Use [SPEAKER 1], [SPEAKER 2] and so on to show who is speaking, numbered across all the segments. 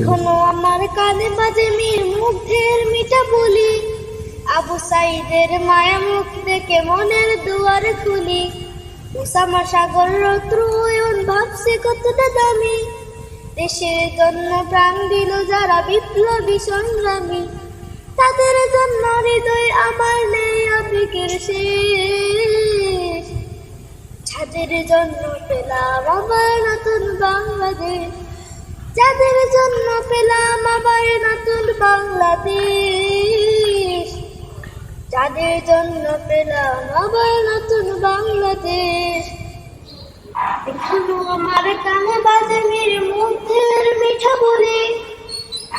[SPEAKER 1] এখনও আমার কানে বাজে মীর মুগ্ধের মিঠা বলি। আবু সাইদের মায়া মুখ দেখে মনের দুয়ার খুলি উসামা সাগর রত্রয়ন ভাবছে কতটা দামি। দেশের জন্য প্রাণ দিল যারা বিপ্লবী সংগ্রামী। তাদের জন্য হৃদয় আমার নেই আবেগের শেষ। যাদের জন্য পেলাম আবার নতুন বাংলাদেশ। যাদের জন্য পেলাম আবার নতুন বাংলাদেশ। যাদের জন্য পেলাম আবার নতুন বাংলাদেশ। এখনও আমার কানে বাজে মেরে মুখের মিঠা বলে।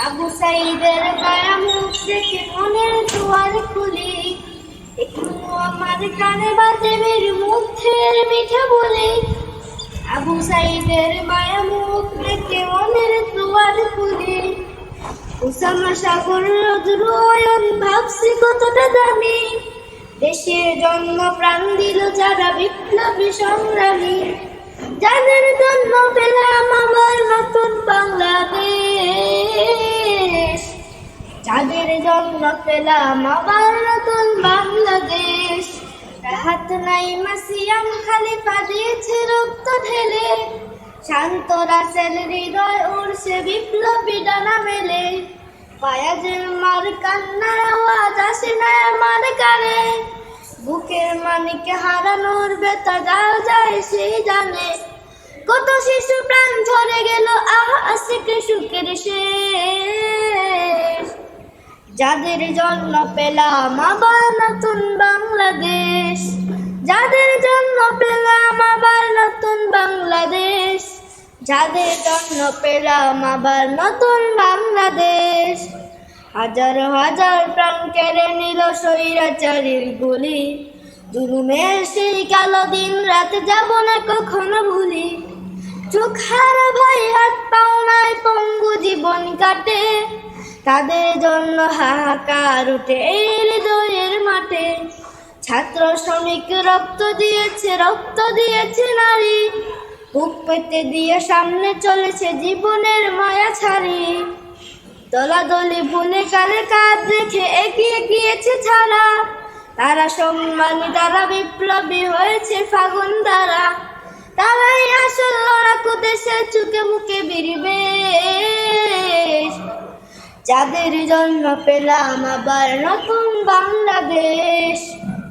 [SPEAKER 1] আবু সাইদের মায়া মুখ দেখে মনের দুয়ার খুলি। এখনও আমার কানে বাজে মেরে মুখের মিঠা বলে। আবু সাইদের মায়া মুখ মনের দুয়ার খুলি। উসামা সাগর রোদ্রয়ন ভাবছি কতটা দামি। দেশের জন্য প্রাণ দিল যারা বিপ্লবী সংগ্রামী। যাদের জন্য পেলাম আমার নতুন বাংলাদেশ। যাদের জন্য পেলাম আবার নতুন বাংলাদেশ। হাত নাই মাসিয়াম খালিফা দিয়েছে রক্ত ঢেলে। শান্ত রাসেল হৃদয় উড়ছে বিপ্লবী ডানা মেলে। পায়াজের মার কান্নার আওয়াজ আসে না আমার কানে। বুকের মানিকে হারানোর বেতা যাও যায় সে জানে। কত শিশু প্রাণ ঝরে গেল, আহা আসিকে সুখের শেষ। যাদের জন্য পেলাম, আবার নতুন বাংলাদেশ। যাদের জন্য পেলাম আবার নতুন বাংলাদেশ। যাদের জন্য পেলাম আবার নতুন বাংলাদেশ। হাজার হাজার প্রাণ কেড়ে নিল স্বৈরাচারীর গুলি। জুলুমের সেই কালো দিন রাত যাব না কখনো ভুলি। চোখ হারা ভাই, হাত পাও নাই পঙ্গু জীবন কাটে। তাদের জন্য হাহাকার উঠে এই হৃদয়ের মাঠে। ছাত্র শ্রমিক রক্ত দিয়েছে রক্ত দিয়েছে নারী। বুক পেতে দিয়ে সামনে চলেছে জীবনের মায়া ছাড়ি। দলাদলি ভুলে কালে কাজ রেখে এগিয়ে গিয়েছে ছাড়া তারা সম্মানী, তারা বিপ্লবী হয়েছে ফাগুন দ্বারা। তারাই আসল লড়াকু দেশের চুকে মুখে বিরিবে যাদের জন্য পেলাম আবার নতুন বাংলাদেশ।